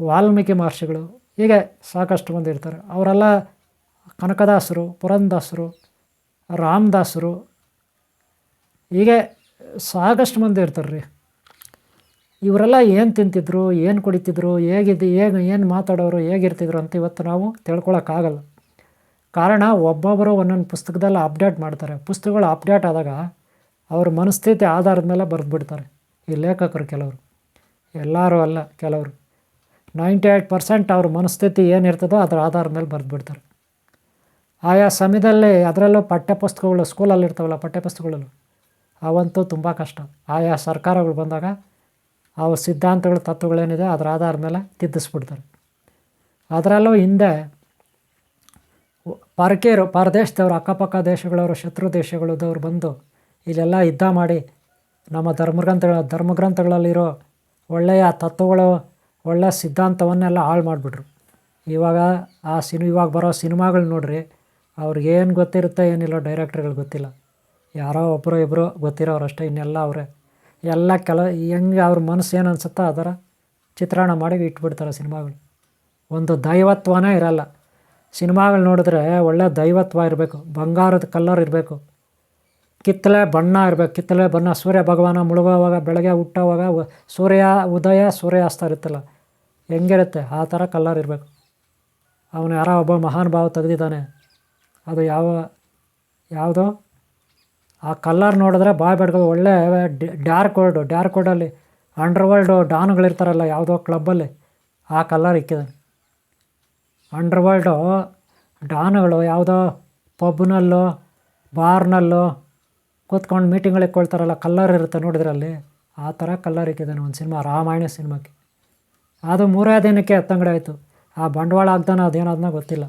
ವಾಲ್ಮೀಕಿ ಮಹರ್ಷಿಗಳು ಹೀಗೆ ಸಾಕಷ್ಟು ಮಂದಿ ಇರ್ತಾರೆ. ಅವರೆಲ್ಲ ಕನಕದಾಸರು, ಪುರಂದಾಸರು, ರಾಮದಾಸರು, ಹೀಗೆ ಸಾಕಷ್ಟು ಮಂದಿ ಇರ್ತಾರೆ ರೀ. ಇವರೆಲ್ಲ ಏನು ತಿಂತಿದ್ರು, ಏನು ಕುಡಿತಿದ್ರು ಹೇಗಿದ್ದು ಹೇಗೆ, ಏನು ಮಾತಾಡೋರು, ಹೇಗಿರ್ತಿದ್ರು ಅಂತ ಇವತ್ತು ನಾವು ತಿಳ್ಕೊಳಕ್ಕಾಗಲ್ಲ. ಕಾರಣ ಒಬ್ಬೊಬ್ಬರು ಒಂದೊಂದು ಪುಸ್ತಕದಲ್ಲ ಅಪ್ಡೇಟ್ ಮಾಡ್ತಾರೆ. ಪುಸ್ತಕಗಳು ಅಪ್ಡೇಟ್ ಆದಾಗ ಅವ್ರ ಮನಸ್ಥಿತಿ ಆಧಾರದ ಮೇಲೆ ಬರೆದ್ಬಿಡ್ತಾರೆ. ಈ ಲೇಖಕರು ಕೆಲವರು. ಎಲ್ಲರೂ ಅಲ್ಲ, ಕೆಲವರು. ನೈಂಟಿ ಏಯ್ಟ್ ಪರ್ಸೆಂಟ್ ಅವ್ರ ಮನಸ್ಥಿತಿ ಏನಿರ್ತದೋ ಅದರ ಆಧಾರದ ಮೇಲೆ ಬರೆದ್ಬಿಡ್ತಾರೆ. ಆಯಾ ಸಮಯದಲ್ಲಿ ಅದರಲ್ಲೂ ಪಠ್ಯಪುಸ್ತಕಗಳು ಸ್ಕೂಲಲ್ಲಿ ಇರ್ತಾವಲ್ಲ ಪಠ್ಯಪುಸ್ತಕಗಳಲ್ಲೂ, ಅವಂತೂ ತುಂಬ ಕಷ್ಟ. ಆಯಾ ಸರ್ಕಾರಗಳು ಬಂದಾಗ ಅವು ಸಿದ್ಧಾಂತಗಳು, ತತ್ವಗಳೇನಿದೆ ಅದರ ಆಧಾರದ ಮೇಲೆ ತಿದ್ದಿಸ್ಬಿಡ್ತಾರೆ. ಅದರಲ್ಲೂ ಹಿಂದೆ ಪರಕೇರು, ಪರದೇಶದವರು, ಅಕ್ಕಪಕ್ಕ ದೇಶಗಳವರು, ಶತ್ರು ದೇಶಗಳದವ್ರು ಬಂದು ಇಲ್ಲೆಲ್ಲ ಯುದ್ಧ ಮಾಡಿ ನಮ್ಮ ಧರ್ಮಗ್ರಂಥ ಧರ್ಮಗ್ರಂಥಗಳಲ್ಲಿರೋ ಒಳ್ಳೆಯ ತತ್ವಗಳು ಒಳ್ಳೆಯ ಸಿದ್ಧಾಂತವನ್ನೆಲ್ಲ ಹಾಳು ಮಾಡಿಬಿಟ್ರು. ಇವಾಗ ಆ ಸಿನಿ, ಇವಾಗ ಬರೋ ಸಿನಿಮಾಗಳು ನೋಡ್ರಿ ಅವ್ರಿಗೇನು ಗೊತ್ತಿರುತ್ತೆ ಏನಿಲ್ಲ ಡೈರೆಕ್ಟ್ರ್ಗಳು ಗೊತ್ತಿಲ್ಲ. ಯಾರೋ ಒಬ್ಬರು ಇಬ್ಬರು ಗೊತ್ತಿರೋರು ಅಷ್ಟೇ, ಇನ್ನೆಲ್ಲ ಅವರೇ. ಎಲ್ಲ ಕೆಲ, ಹೆಂಗೆ ಅವ್ರ ಮನಸ್ಸು ಏನು ಅನಿಸುತ್ತೋ ಅದರ ಚಿತ್ರಣ ಮಾಡಿ ಇಟ್ಬಿಡ್ತಾರೆ ಸಿನಿಮಾಗಳು. ಒಂದು ದೈವತ್ವನೇ ಇರಲ್ಲ. ಸಿನಿಮಾಗಳು ನೋಡಿದ್ರೆ ಒಳ್ಳೆ ದೈವತ್ವ ಇರಬೇಕು, ಬಂಗಾರದ ಕಲ್ಲರ್ ಇರಬೇಕು. ಕಿತ್ತಲೆ ಬಣ್ಣ ಇರಬೇಕು ಕಿತ್ತಲೆ ಬಣ್ಣ, ಸೂರ್ಯ ಭಗವಾನ ಮುಳುಗೋವಾಗ, ಬೆಳಗ್ಗೆ ಹುಟ್ಟೋವಾಗ ಸೂರ್ಯ, ಉದಯ ಸೂರ್ಯ ಅಸ್ತ ಇರುತ್ತಲ್ಲ, ಹೆಂಗಿರುತ್ತೆ ಆ ಥರ ಕಲ್ಲರ್ ಇರಬೇಕು. ಅವನು ಯಾರೋ ಒಬ್ಬ ಮಹಾನ್ ಭಾವ ತೆಗೆದಿದ್ದಾನೆ, ಅದು ಯಾವ, ಯಾವುದು? ಆ ಕಲ್ಲರ್ ನೋಡಿದ್ರೆ ಬಾಯ್ ಬೆಡ್ಕೊ ಒಳ್ಳೆ ಡ್ಯಾರ್ಕ್ ವರ್ಲ್ಡು ಡ್ಯಾರ್ಕ್ ವರ್ಡಲ್ಲಿ ಅಂಡರ್ ವರ್ಲ್ಡು ಡಾನ್ಗಳಿರ್ತಾರಲ್ಲ ಯಾವುದೋ ಕ್ಲಬ್ಬಲ್ಲಿ ಆ ಕಲ್ಲರ್ ಇಕ್ಕಿದ್ದಾನೆ. ಅಂಡರ್ ವರ್ಲ್ಡು ಡಾನ್ಗಳು, ಯಾವುದೋ ಪಬ್ನಲ್ಲೋ, ಬಾರ್ನಲ್ಲೋ ಕೂತ್ಕೊಂಡು ಮೀಟಿಂಗ್ಗಳಿಗೆ ಇಟ್ಕೊಳ್ತಾರಲ್ಲ ಕಲ್ಲರ್ ಇರುತ್ತೆ ನೋಡಿದ್ರಲ್ಲಿ. ಆ ಥರ ಕಲ್ಲರ್ ಇಕ್ಕಿದ್ದಾನೆ ಒಂದು ಸಿನಿಮಾ, ರಾಮಾಯಣ ಸಿನಿಮಾಕ್ಕೆ. ಅದು ಮೂರೇ ದಿನಕ್ಕೆ ಹತ್ತಂಗಡಿ ಆಯಿತು. ಆ ಬಂಡವಾಳ ಆಗ್ದಾನ ಅದೇನಾದ್ನ ಗೊತ್ತಿಲ್ಲ.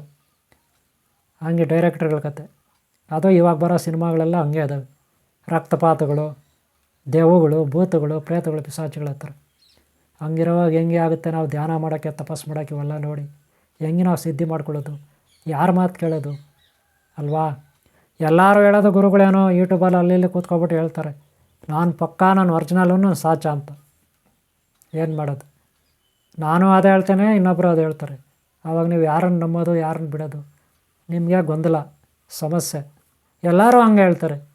ಹಂಗೆ ಡೈರೆಕ್ಟರ್ಗಳ ಕತೆ. ಅದು ಇವಾಗ ಬರೋ ಸಿನಿಮಾಗಳೆಲ್ಲ ಹಂಗೆ ಅದಾವೆ ರಕ್ತಪಾತಗಳು ದೇವುಗಳು ಭೂತಗಳು, ಪ್ರೇತಗಳು ಪಿಸಾಚಿಗಳ ಹತ್ರ. ಹಂಗಿರುವಾಗ ಹೆಂಗೆ ಆಗುತ್ತೆ ನಾವು ಧ್ಯಾನ ಮಾಡೋಕ್ಕೆ, ತಪಸ್ಸು ಮಾಡೋಕ್ಕೆ ಇವೆಲ್ಲ ನೋಡಿ. ಹೆಂಗೆ ನಾವು ಸಿದ್ಧಿ ಮಾಡ್ಕೊಳ್ಳೋದು? ಯಾರ ಮಾತು ಕೇಳೋದು? ಅಲ್ವಾ? ಎಲ್ಲರೂ ಹೇಳೋದು ಗುರುಗಳೇನೋ ಯೂಟ್ಯೂಬಲ್ಲಿ ಅಲ್ಲಿ ಇಲ್ಲಿ ಕೂತ್ಕೊಬಿಟ್ಟು ಹೇಳ್ತಾರೆ. ನಾನು ಪಕ್ಕಾ, ನಾನು ಒರ್ಜಿನಲ್ಲೂ ಸಾಚ ಅಂತ. ಏನು ಮಾಡೋದು? ನಾನು ಅದು ಹೇಳ್ತೇನೆ ಇನ್ನೊಬ್ಬರು ಅದು ಹೇಳ್ತಾರೆ. ಆವಾಗ ನೀವು ಯಾರನ್ನು ನಂಬೋದು, ಯಾರನ್ನು ಬಿಡೋದು? ನಿಮಗೆ ಗೊಂದಲ, ಸಮಸ್ಯೆ. ಎಲ್ಲರೂ ಹಂಗೆ ಹೇಳ್ತಾರೆ.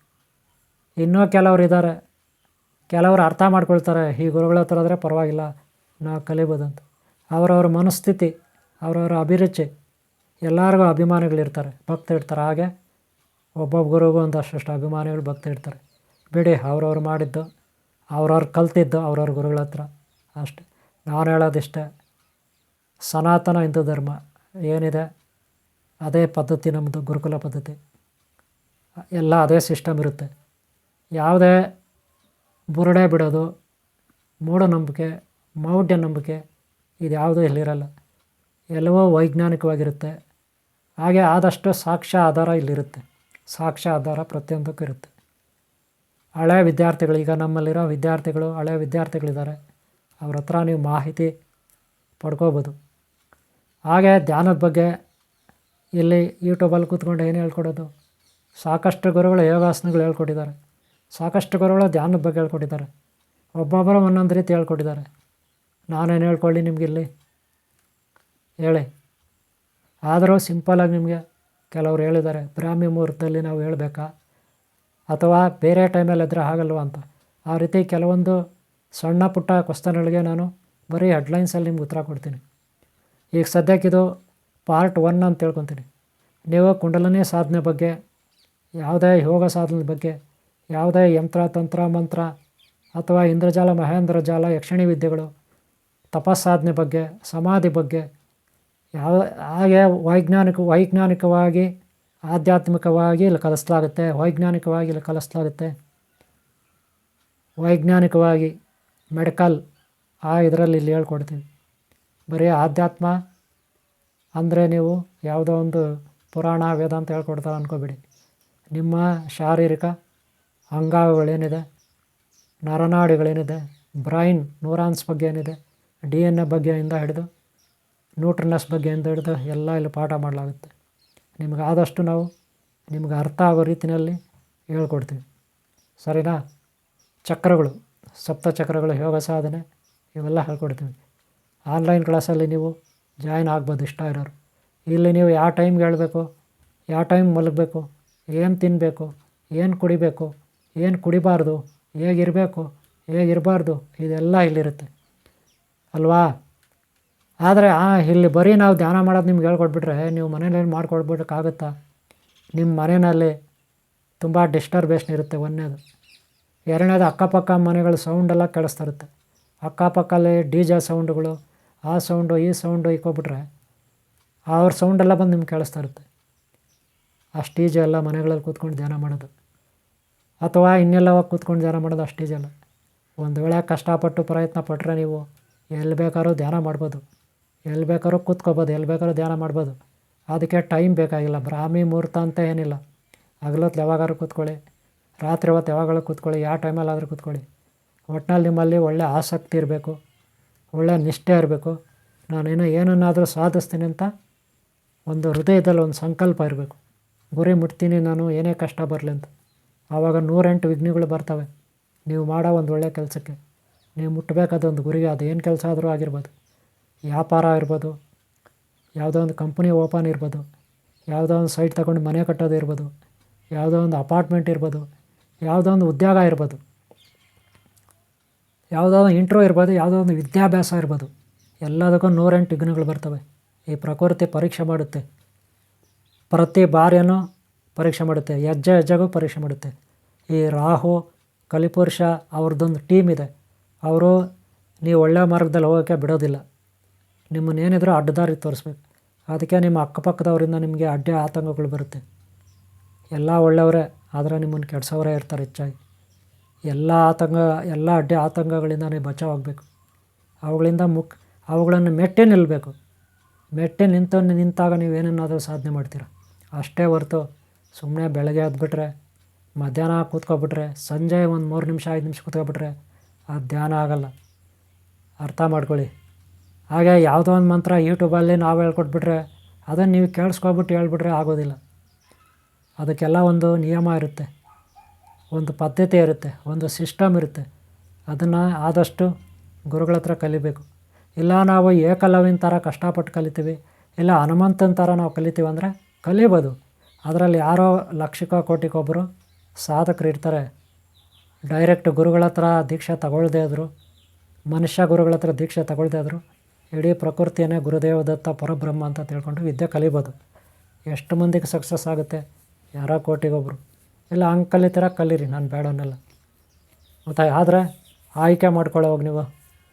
ಇನ್ನೂ ಕೆಲವ್ರು ಇದ್ದಾರೆ ಕೆಲವರು ಅರ್ಥ ಮಾಡ್ಕೊಳ್ತಾರೆ, ಈ ಗುರುಗಳ ಹತ್ರ ಆದರೆ ಪರವಾಗಿಲ್ಲ, ನಾವು ಕಲಿಬೋದಂತ ಅವರವ್ರ ಮನಸ್ಥಿತಿ ಅವರವರ ಅಭಿರುಚಿ, ಎಲ್ಲರಿಗೂ ಅಭಿಮಾನಿಗಳಿರ್ತಾರೆ, ಭಕ್ತ ಇರ್ತಾರೆ ಹಾಗೆ ಒಬ್ಬೊಬ್ಬ ಗುರುಗೂ ಒಂದಷ್ಟು ಅಭಿಮಾನಿಗಳು ಭಕ್ತ ಇರ್ತಾರೆ ಬಿಡಿ, ಅವ್ರವ್ರು ಮಾಡಿದ್ದು, ಅವ್ರವ್ರು ಕಲ್ತಿದ್ದು ಅವ್ರವ್ರ ಗುರುಗಳ ಹತ್ರ ಅಷ್ಟೆ. ನಾನು ಹೇಳೋದಿಷ್ಟೇ, ಸನಾತನ ಹಿಂದೂ ಧರ್ಮ ಏನಿದೆ, ಅದೇ ಪದ್ಧತಿ ನಮ್ಮದು ಗುರುಕುಲ ಪದ್ಧತಿ. ಎಲ್ಲ ಅದೇ ಸಿಸ್ಟಮ್ ಇರುತ್ತೆ. ಯಾವುದೇ ಬುರುಡೆ ಬಿಡೋದು, ಮೂಢನಂಬಿಕೆ, ಮೌಢ್ಯ ನಂಬಿಕೆ ಇದು ಯಾವುದೂ ಇಲ್ಲಿರಲ್ಲ. ಎಲ್ಲವೂ ವೈಜ್ಞಾನಿಕವಾಗಿರುತ್ತೆ. ಹಾಗೆ ಆದಷ್ಟು ಸಾಕ್ಷ್ಯ ಆಧಾರ ಇಲ್ಲಿರುತ್ತೆ. ಸಾಕ್ಷ್ಯ ಆಧಾರ ಪ್ರತಿಯೊಂದಕ್ಕೂ ಇರುತ್ತೆ. ಹಳೆ ವಿದ್ಯಾರ್ಥಿಗಳು, ಈಗ ನಮ್ಮಲ್ಲಿರೋ ವಿದ್ಯಾರ್ಥಿಗಳು, ಹಳೆ ವಿದ್ಯಾರ್ಥಿಗಳಿದ್ದಾರೆ. ಅವ್ರ ಹತ್ರ ನೀವು ಮಾಹಿತಿ ಪಡ್ಕೋಬೋದು. ಹಾಗೆ ಧ್ಯಾನದ ಬಗ್ಗೆ ಇಲ್ಲಿ ಯೂಟ್ಯೂಬಲ್ಲಿ ಕೂತ್ಕೊಂಡು ಏನು ಹೇಳ್ಕೊಡೋದು? ಸಾಕಷ್ಟು ಗುರುಗಳು ಯೋಗಾಸನಗಳು ಹೇಳ್ಕೊಟ್ಟಿದ್ದಾರೆ. ಸಾಕಷ್ಟು ಗುರುಗಳು ಧ್ಯಾನದ ಬಗ್ಗೆ ಹೇಳ್ಕೊಟ್ಟಿದ್ದಾರೆ. ಒಬ್ಬೊಬ್ಬರು ಒಂದೊಂದು ರೀತಿ ಹೇಳ್ಕೊಟ್ಟಿದ್ದಾರೆ. ನಾನೇನು ಹೇಳ್ಕೊಳ್ಳಿ ನಿಮಗಿಲ್ಲಿ ಹೇಳಿ. ಆದರೂ ಸಿಂಪಲಾಗಿ ನಿಮಗೆ ಕೆಲವರು ಹೇಳಿದ್ದಾರೆ, ಬ್ರಾಹ್ಮಿ ಮುಹೂರ್ತದಲ್ಲಿ ನಾವು ಹೇಳಬೇಕಾ? ಅಥವಾ ಬೇರೆ ಟೈಮಲ್ಲಿ ಇದ್ದರೆ ಆಗಲ್ವಾ ಅಂತ? ಆ ರೀತಿ ಕೆಲವೊಂದು ಸಣ್ಣ ಪುಟ್ಟ ಕ್ವಶನ್ಗಳಿಗೆ ನಾನು ಬರೀ ಹೆಡ್ಲೈನ್ಸಲ್ಲಿ ನಿಮ್ಗೆ ಉತ್ತರ ಕೊಡ್ತೀನಿ. ಈಗ ಸದ್ಯಕ್ಕಿದು ಪಾರ್ಟ್ ಒನ್ ಅಂತ ತಿಳ್ಕೊತೀನಿ. ನೀವು ಕುಂಡಲನೇ ಸಾಧನೆ ಬಗ್ಗೆ, ಯಾವುದೇ ಯೋಗ ಸಾಧನೆ ಬಗ್ಗೆ, ಯಾವುದೇ ಯಂತ್ರ, ತಂತ್ರ, ಮಂತ್ರ ಅಥವಾ ಇಂದ್ರಜಾಲ ಮಹೇಂದ್ರ ಜಾಲ ಯಕ್ಷಿಣಿ ವಿದ್ಯೆಗಳು, ತಪಸ್ಸಾಧನೆ ಬಗ್ಗೆ, ಸಮಾಧಿ ಬಗ್ಗೆ ಯಾವ, ಹಾಗೆ ವೈಜ್ಞಾನಿಕ, ವೈಜ್ಞಾನಿಕವಾಗಿ, ಆಧ್ಯಾತ್ಮಿಕವಾಗಿ ಇಲ್ಲಿ ಕಲಿಸ್ಲಾಗುತ್ತೆ ವೈಜ್ಞಾನಿಕವಾಗಿ ಇಲ್ಲಿ ಕಲಿಸ್ಲಾಗುತ್ತೆ ವೈಜ್ಞಾನಿಕವಾಗಿ ಮೆಡಿಕಲ್, ಆ ಇದರಲ್ಲಿ ಇಲ್ಲಿ ಹೇಳ್ಕೊಡ್ತೀವಿ ಬರೀ ಆಧ್ಯಾತ್ಮ ಅಂದರೆ ನೀವು ಯಾವುದೋ ಒಂದು ಪುರಾಣ ವೇದಾಂತ ಹೇಳ್ಕೊಡ್ತಾರೆ ಅಂದ್ಕೋಬೇಡಿ ನಿಮ್ಮ ಶಾರೀರಿಕ ಅಂಗಾಂಗಗಳೇನಿದೆ, ನರನಾಡಿಗಳೇನಿದೆ, ಬ್ರೈನ್ ನೂರಾನ್ಸ್ ಬಗ್ಗೆ ಏನಿದೆ ಡಿ ಎನ್ ಎ ಬಗ್ಗೆಯಿಂದ ಹಿಡಿದು ನ್ಯೂಟ್ರನಸ್ ಅಂತ ಹಿಡಿದು ಎಲ್ಲ ಇಲ್ಲಿ ಪಾಠ ಮಾಡಲಾಗುತ್ತೆ. ನಿಮ್ಗೆ ಆದಷ್ಟು ನಾವು ನಿಮ್ಗೆ ಅರ್ಥ ಆಗೋ ರೀತಿಯಲ್ಲಿ ಹೇಳ್ಕೊಡ್ತೀವಿ. ಸರಿನಾ? ಚಕ್ರಗಳು, ಸಪ್ತ ಚಕ್ರಗಳು, ಯೋಗ ಸಾಧನೆ, ಇವೆಲ್ಲ ಹೇಳ್ಕೊಡ್ತೀವಿ. ಆನ್ಲೈನ್ ಕ್ಲಾಸಲ್ಲಿ ನೀವು ಜಾಯ್ನ್ ಆಗ್ಬೋದು ಇಷ್ಟ ಇರೋರು. ಇಲ್ಲಿ ನೀವು ಯಾವ ಟೈಮ್ಗೆ ಹೇಳಬೇಕು, ಯಾವ ಟೈಮ್ ಮಲಗಬೇಕು, ಏನು ತಿನ್ನಬೇಕು, ಏನು ಕುಡಿಬೇಕು, ಏನು ಕುಡಿಬಾರ್ದು, ಹೇಗಿರಬೇಕು, ಹೇಗಿರಬಾರ್ದು, ಇದೆಲ್ಲ ಇಲ್ಲಿರುತ್ತೆ. ಅಲ್ವಾ? ಆದರೆ, ಆ, ಇಲ್ಲಿ ಬರೀ ನಾವು ಧ್ಯಾನ ಮಾಡೋದು ನಿಮ್ಗೆ ಹೇಳ್ಕೊಟ್ಬಿಟ್ರೆ ನೀವು ಮನೇಲಿ ಮಾಡ್ಕೊಡ್ಬಿಡೋಕ್ಕಾಗುತ್ತಾ? ನಿಮ್ಮ ಮನೆಯಲ್ಲಿ ತುಂಬ ಡಿಸ್ಟರ್ಬೇಷನ್ ಇರುತ್ತೆ ಒಂದನೇದು. ಎರಡನೇದು ಅಕ್ಕಪಕ್ಕ ಮನೆಗಳ ಸೌಂಡೆಲ್ಲ ಕೇಳಿಸ್ತಿರುತ್ತೆ ಅಕ್ಕಪಕ್ಕಲ್ಲಿ ಡಿ ಜೆ ಸೌಂಡ್ಗಳು ಆ ಸೌಂಡು ಈ ಸೌಂಡು ಇಕ್ಕೊಬಿಟ್ರೆ ಅವ್ರ ಸೌಂಡೆಲ್ಲ ಬಂದು ನಿಮ್ಗೆ ಕೇಳಿಸ್ತಾ ಇರುತ್ತೆ ಅಷ್ಟು ಡಿ ಜೆ ಎಲ್ಲ ಮನೆಗಳಲ್ಲಿ ಕೂತ್ಕೊಂಡು ಧ್ಯಾನ ಮಾಡೋದು. ಅಥವಾ ಇನ್ನೆಲ್ಲ ಕೂತ್ಕೊಂಡು ಧ್ಯಾನ ಮಾಡೋದು ಅಷ್ಟು ಈಜಿ ಅಲ್ಲ ಒಂದು ವೇಳೆ ಕಷ್ಟಪಟ್ಟು ಪ್ರಯತ್ನ ಪಟ್ಟರೆ ನೀವು ಎಲ್ಲಿ ಬೇಕಾದ್ರೂ ಧ್ಯಾನ ಮಾಡ್ಬೋದು. ಎಲ್ಲಿ ಬೇಕಾದ್ರೂ ಕೂತ್ಕೋಬೋದು ಎಲ್ಲಿ ಬೇಕಾದ್ರೂ ಧ್ಯಾನ ಮಾಡ್ಬೋದು. ಅದಕ್ಕೆ ಟೈಮ್ ಬೇಕಾಗಿಲ್ಲ, ಬ್ರಾಹ್ಮಿ ಮುಹೂರ್ತ ಅಂತ ಏನಿಲ್ಲ. ಹಗಲೊತ್ತು ಯಾವಾಗಾದ್ರೂ ಕೂತ್ಕೊಳ್ಳಿ, ರಾತ್ರಿ ಹೊತ್ತು ಯಾವಾಗಲೂ ಕೂತ್ಕೊಳ್ಳಿ, ಯಾವ ಟೈಮಲ್ಲಾದರೂ ಕೂತ್ಕೊಳ್ಳಿ. ಒಟ್ಟಿನಲ್ಲಿ ನಿಮ್ಮಲ್ಲಿ ಒಳ್ಳೆ ಆಸಕ್ತಿ ಇರಬೇಕು, ಒಳ್ಳೆ ನಿಷ್ಠೆ ಇರಬೇಕು. ನಾನೇನೋ ಏನನ್ನಾದರೂ ಸಾಧಿಸ್ತೀನಿ ಅಂತ ಒಂದು ಹೃದಯದಲ್ಲಿ ಒಂದು ಸಂಕಲ್ಪ ಇರಬೇಕು. ಗುರಿ ಮುಟ್ತೀನಿ ನಾನು, ಏನೇ ಕಷ್ಟ ಬರಲಿ ಅಂತ. ಆವಾಗ ನೂರೆಂಟು ವಿಘ್ನಗಳು ಬರ್ತವೆ. ನೀವು ಮಾಡೋ ಒಂದು ಒಳ್ಳೆಯ ಕೆಲಸಕ್ಕೆ, ನೀವು ಮುಟ್ಟಬೇಕಾದ ಒಂದು ಗುರಿಗೆ, ಅದು ಏನು ಕೆಲಸ ಆದರೂ ಆಗಿರ್ಬೋದು. ವ್ಯಾಪಾರ ಇರ್ಬೋದು, ಯಾವುದೋ ಒಂದು ಕಂಪ್ನಿ ಓಪನ್ ಇರ್ಬೋದು, ಯಾವುದೋ ಒಂದು ಸೈಟ್ ತಗೊಂಡು ಮನೆ ಕಟ್ಟೋದು ಇರ್ಬೋದು, ಯಾವುದೋ ಒಂದು ಅಪಾರ್ಟ್ಮೆಂಟ್ ಇರ್ಬೋದು, ಯಾವುದೋ ಒಂದು ಉದ್ಯೋಗ ಇರ್ಬೋದು, ಯಾವುದೋ ಒಂದು ಇಂಟ್ರೋ ಇರ್ಬೋದು, ಯಾವುದೋ ಒಂದು ವಿದ್ಯಾಭ್ಯಾಸ ಇರ್ಬೋದು, ಎಲ್ಲದಕ್ಕೂ ನೂರೆಂಟು ವಿಘ್ನಗಳು ಬರ್ತವೆ. ಈ ಪ್ರಕೃತಿ ಪರೀಕ್ಷೆ ಮಾಡುತ್ತೆ. ಪ್ರತಿ ಬಾರಿಯನ್ನು ಪರೀಕ್ಷೆ ಮಾಡುತ್ತೆ, ಹೆಜ್ಜೆ ಹೆಜ್ಜೆಗೂ ಪರೀಕ್ಷೆ ಮಾಡುತ್ತೆ. ಈ ರಾಹು, ಕಲಿಪುರುಷ ಅವ್ರದ್ದೊಂದು ಟೀಮ್ ಇದೆ. ಅವರು ನೀವು ಒಳ್ಳೆಯ ಮಾರ್ಗದಲ್ಲಿ ಹೋಗೋಕ್ಕೆ ಬಿಡೋದಿಲ್ಲ. ನಿಮ್ಮನ್ನೇನಿದ್ರೂ ಅಡ್ಡದಾರಿ ತೋರಿಸ್ಬೇಕು. ಅದಕ್ಕೆ ನಿಮ್ಮ ಅಕ್ಕಪಕ್ಕದವರಿಂದ ನಿಮಗೆ ಅಡ್ಡ ಆತಂಕಗಳು ಬರುತ್ತೆ. ಎಲ್ಲ ಒಳ್ಳೆಯವರೇ, ಆದರೆ ನಿಮ್ಮನ್ನು ಕೆಡ್ಸೋರೇ ಇರ್ತಾರೆ ಹೆಚ್ಚಾಗಿ. ಎಲ್ಲ ಆತಂಕ, ಎಲ್ಲ ಅಡ್ಡ ಆತಂಕಗಳಿಂದ ನೀವು ಬಚಾವಾಗಬೇಕು. ಅವುಗಳಿಂದ ಮುಕ್, ಅವುಗಳನ್ನು ಮೆಟ್ಟೆ ನಿಲ್ಲಬೇಕು ಮೆಟ್ಟೆ ನಿಂತು ನಿಂತಾಗ ನೀವು ಸಾಧನೆ ಮಾಡ್ತೀರ. ಅಷ್ಟೇ ಹೊರ್ತು ಸುಮ್ಮನೆ ಬೆಳಗ್ಗೆ ಎದ್ಬಿಟ್ರೆ, ಮಧ್ಯಾಹ್ನ ಕೂತ್ಕೊಬಿಟ್ರೆ, ಸಂಜೆ ಒಂದು ಮೂರು ನಿಮಿಷ, ಐದು ನಿಮಿಷ ಕೂತ್ಕೊಬಿಟ್ರೆ ಅದು ಧ್ಯಾನ ಆಗೋಲ್ಲ. ಅರ್ಥ ಮಾಡ್ಕೊಳ್ಳಿ. ಹಾಗೆ ಯಾವುದೋ ಒಂದು ಮಂತ್ರ ಯೂಟ್ಯೂಬಲ್ಲಿ ನಾವು ಹೇಳ್ಕೊಟ್ಬಿಟ್ರೆ ಅದನ್ನು ನೀವು ಕೇಳಿಸ್ಕೊಬಿಟ್ಟು ಹೇಳ್ಬಿಟ್ರೆ ಆಗೋದಿಲ್ಲ. ಅದಕ್ಕೆಲ್ಲ ಒಂದು ನಿಯಮ ಇರುತ್ತೆ. ಒಂದು ಪದ್ಧತಿ ಇರುತ್ತೆ. ಒಂದು ಸಿಸ್ಟಮ್ ಇರುತ್ತೆ. ಅದನ್ನು ಆದಷ್ಟು ಗುರುಗಳ ಹತ್ರ ಕಲಿಬೇಕು. ಇಲ್ಲ ನಾವು ಏಕಲವಿನ ಥರ ಕಷ್ಟಪಟ್ಟು ಕಲಿತೀವಿ, ಇಲ್ಲ ಹನುಮಂತನ ಥರ ನಾವು ಕಲಿತೀವಿ ಅಂದರೆ ಕಲಿಬೋದು. ಅದರಲ್ಲಿ ಯಾರೋ ಲಕ್ಷಿಕ ಕೋಟಿಗೊಬ್ಬರು ಸಾಧಕರು ಇರ್ತಾರೆ. ಡೈರೆಕ್ಟ್ ಗುರುಗಳ ಹತ್ರ ದೀಕ್ಷೆ ತಗೊಳ್ದೇ ಇದ್ದರು, ಮನುಷ್ಯ ಗುರುಗಳ ಹತ್ರ ದೀಕ್ಷೆ ತಗೊಳ್ದೇ ಇದ್ದರು ಇಡೀ ಪ್ರಕೃತಿಯೇ ಗುರುದೇವ ದತ್ತ ಪರಬ್ರಹ್ಮ ಅಂತ ತಿಳ್ಕೊಂಡು ವಿದ್ಯೆ ಕಲಿಬೋದು. ಎಷ್ಟು ಮಂದಿಗೆ ಸಕ್ಸಸ್ ಆಗುತ್ತೆ? ಯಾರೋ ಕೋಟಿಗೊಬ್ಬರು ಇಲ್ಲ ಹಂಗೆ ಕಲಿತೀರ ಕಲೀರಿ, ನಾನು ಬೇಡ ಅನ್ನಲ್ಲ ಮತ್ತು ಆದರೆ ಆಯ್ಕೆ ಮಾಡ್ಕೊಳ್ಳೋವಾಗ ನೀವು.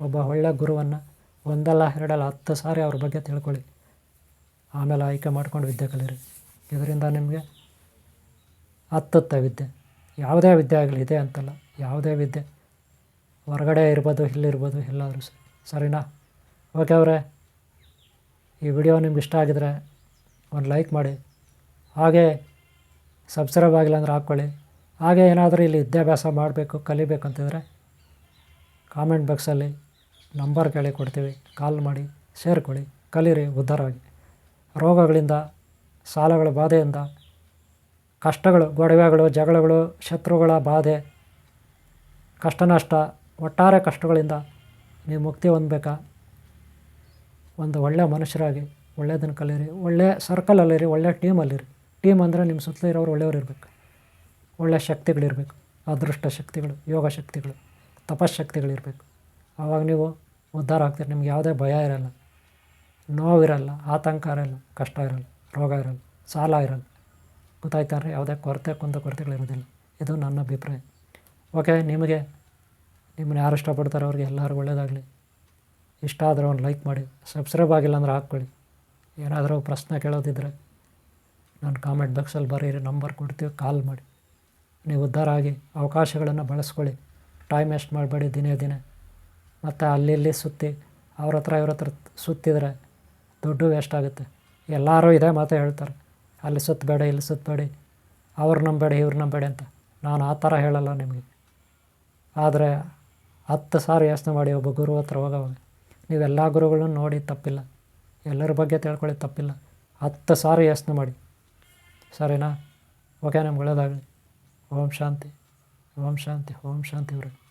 ಒಬ್ಬ ಒಳ್ಳೆ ಗುರುವನ್ನು ಒಂದಲ್ಲ ಎರಡಲ್ಲ ಹತ್ತು ಸಾರಿ ಅವ್ರ ಬಗ್ಗೆ ತಿಳ್ಕೊಳ್ಳಿ. ಆಮೇಲೆ ಆಯ್ಕೆ ಮಾಡ್ಕೊಂಡು ವಿದ್ಯೆ ಕಲೀರಿ. ಇದರಿಂದ ನಿಮಗೆ ಹತ್ತುತ್ತೆ ವಿದ್ಯೆ. ಯಾವುದೇ ವಿದ್ಯೆ ಆಗಲಿ, ಇದೆ ಅಂತಲ್ಲ. ಯಾವುದೇ ವಿದ್ಯೆ. ಹೊರಗಡೆ ಇರ್ಬೋದು, ಇಲ್ಲಿರ್ಬೋದು, ಎಲ್ಲಾದರೂ ಸರಿ. ಸರಿನಾ? ಓಕೆ ಅವರೇ, ಈ ವಿಡಿಯೋ ನಿಮ್ಗೆ ಇಷ್ಟ ಆಗಿದ್ರೆ ಒಂದು ಲೈಕ್ ಮಾಡಿ. ಹಾಗೆ ಸಬ್ಸ್ಕ್ರೈಬ್ ಆಗಿಲ್ಲ ಅಂದ್ರೆ ಹಾಕ್ಕೊಳ್ಳಿ. ಹಾಗೆ ಏನಾದರೂ ಇಲ್ಲಿ ವಿದ್ಯಾಭ್ಯಾಸ ಮಾಡಬೇಕು, ಕಲಿಬೇಕು ಅಂತಿದ್ರೆ ಕಾಮೆಂಟ್ ಬಾಕ್ಸಲ್ಲಿ ನಂಬರ್ ಕೇಳಿ ಕೊಡ್ತೀವಿ. ಕಾಲ್ ಮಾಡಿ ಸೇರ್ಕೊಳ್ಳಿ ಕಲೀರಿ ಉದ್ಧಾರವಾಗಿ ರೋಗಗಳಿಂದ, ಸಾಲಗಳ ಬಾಧೆಯಿಂದ, ಕಷ್ಟಗಳು ಗೊಡವೆಗಳು ಜಗಳಗಳು, ಶತ್ರುಗಳ ಬಾಧೆ ಕಷ್ಟ ನಷ್ಟ ಒಟ್ಟಾರೆ ಕಷ್ಟಗಳಿಂದ ನೀವು ಮುಕ್ತಿ ಹೊಂದಬೇಕಾ? ಒಂದು ಒಳ್ಳೆಯ ಮನುಷ್ಯರಾಗಿ ಒಳ್ಳೆಯದನ್ನು ಕಲೀರಿ ಒಳ್ಳೆಯ ಸರ್ಕಲಲ್ಲಿರಿ ಒಳ್ಳೆಯ ಟೀಮಲ್ಲಿರಿ ಟೀಮ್ ಅಂದರೆ ನಿಮ್ಮ ಸುತ್ತಲೂ ಇರೋರು ಒಳ್ಳೆಯವ್ರು ಇರಬೇಕು. ಒಳ್ಳೆಯ ಶಕ್ತಿಗಳಿರಬೇಕು ಅದೃಷ್ಟ ಶಕ್ತಿಗಳು, ಯೋಗ ಶಕ್ತಿಗಳು ತಪಶಕ್ತಿಗಳಿರಬೇಕು ಆವಾಗ ನೀವು ಉದ್ಧಾರ ಆಗ್ತೀರಿ. ನಿಮ್ಗೆ ಯಾವುದೇ ಭಯ ಇರಲ್ಲ. ನೋವಿರಲ್ಲ ಆತಂಕ ಇರಲ್ಲ. ಕಷ್ಟ ಇರಲ್ಲ. ರೋಗ ಇರಲ್ಲ. ಸಾಲ ಇರಲ್ಲ. ಗೊತ್ತಾಯ್ತಾರೆ ಯಾವುದೇ ಕೊರತೆ, ಕುಂದ ಕೊರತೆಗಳಿರೋದಿಲ್ಲ ಇದು ನನ್ನ ಅಭಿಪ್ರಾಯ. ಓಕೆ ನಿಮಗೆ, ನಿಮ್ಮನ್ನ ಯಾರು ಇಷ್ಟಪಡ್ತಾರೋ ಅವ್ರಿಗೆ ಎಲ್ಲರೂ ಒಳ್ಳೆಯದಾಗಲಿ. ಇಷ್ಟ ಆದರೆ ಒಂದು ಲೈಕ್ ಮಾಡಿ ಸಬ್ಸ್ಕ್ರೈಬ್ ಆಗಿಲ್ಲ ಅಂದ್ರೆ ಹಾಕ್ಕೊಳ್ಳಿ. ಏನಾದರೂ ಪ್ರಶ್ನೆ ಕೇಳೋದಿದ್ದರೆ ನಾನು ಕಾಮೆಂಟ್ ಬಾಕ್ಸಲ್ಲಿ ಬರೀರಿ ನಂಬರ್ ಕೊಡ್ತೀವಿ ಕಾಲ್ ಮಾಡಿ. ನೀವು ಉದ್ಧಾರ ಆಗಿ ಅವಕಾಶಗಳನ್ನು ಬಳಸ್ಕೊಳ್ಳಿ. ಟೈಮ್ ವೇಸ್ಟ್ ಮಾಡಬೇಡಿ ದಿನೇ ದಿನೇ. ಮತ್ತು ಅಲ್ಲಿ ಇಲ್ಲಿ ಸುತ್ತಿ, ಅವ್ರ ಹತ್ರ ಇವ್ರ ಹತ್ರ ಸುತ್ತಿದರೆ ದುಡ್ಡು ವೇಸ್ಟ್ ಆಗುತ್ತೆ. ಎಲ್ಲರೂ ಇದೇ ಮಾತು ಹೇಳ್ತಾರೆ. ಅಲ್ಲಿ ಸುತ್ತಬೇಡ ಇಲ್ಲಿ ಸುತ್ತಬೇಡಿ ಅವ್ರು ನಂಬೇಡಿ, ಇವ್ರು ನಂಬೇಡಿ ಅಂತ. ನಾನು ಆ ಥರ ಹೇಳಲ್ಲ ನಿಮಗೆ. ಆದರೆ ಹತ್ತು ಸಾರಿ ಯೋಚನೆ ಮಾಡಿ ಒಬ್ಬ ಗುರು ಹತ್ರ ಹೋಗೋವಾಗ ನೀವೆಲ್ಲ ಗುರುಗಳನ್ನ ನೋಡಿ ತಪ್ಪಿಲ್ಲ. ಎಲ್ಲರ ಬಗ್ಗೆ ತಿಳ್ಕೊಳ್ಳಿ ತಪ್ಪಿಲ್ಲ. ಹತ್ತು ಸಾರಿ ಯೋಚನೆ ಮಾಡಿ. ಸರಿನಾ? ಓಕೆ ನಮ್ಗೆ ಒಳ್ಳೆಯದಾಗಲಿ ಓಂ ಶಾಂತಿ. ಓಂ ಶಾಂತಿ. ಓಂ ಶಾಂತಿ ಇವ್ರಿಗೆ.